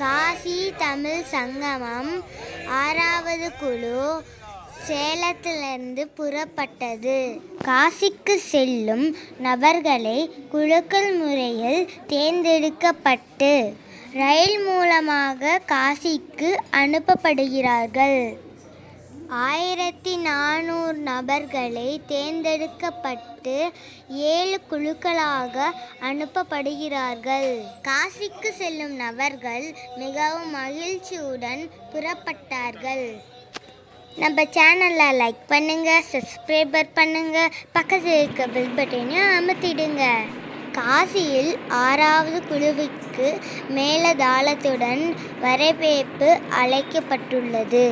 காசி தமிழ் சங்கமம் ஆறாவது குழு சேலத்திலிருந்து புறப்பட்டது. காசிக்கு செல்லும் நபர்களை குழுக்கள் முறையில் தேர்ந்தெடுக்கப்பட்டு ரயில் மூலமாக காசிக்கு அனுப்பப்படுகிறார்கள். ஆயிரத்தி நானூறு நபர்களை தேர்ந்தெடுக்கப்பட்டு ஏழு குழுக்களாக அனுப்பப்படுகிறார்கள். காசிக்கு செல்லும் நபர்கள் மிகவும் மகிழ்ச்சியுடன் புறப்பட்டார்கள். நம்ம சேனலை லைக் பண்ணுங்க சப்ஸ்கிரைபர் பண்ணுங்க பக்கத்தில் இருக்க பில் பட்டனையும் அமர்த்திடுங்க காசியில் ஆறாவது குழுவிற்கு மேலதாளத்துடன் வரவேற்பு அழைக்கப்பட்டுள்ளது.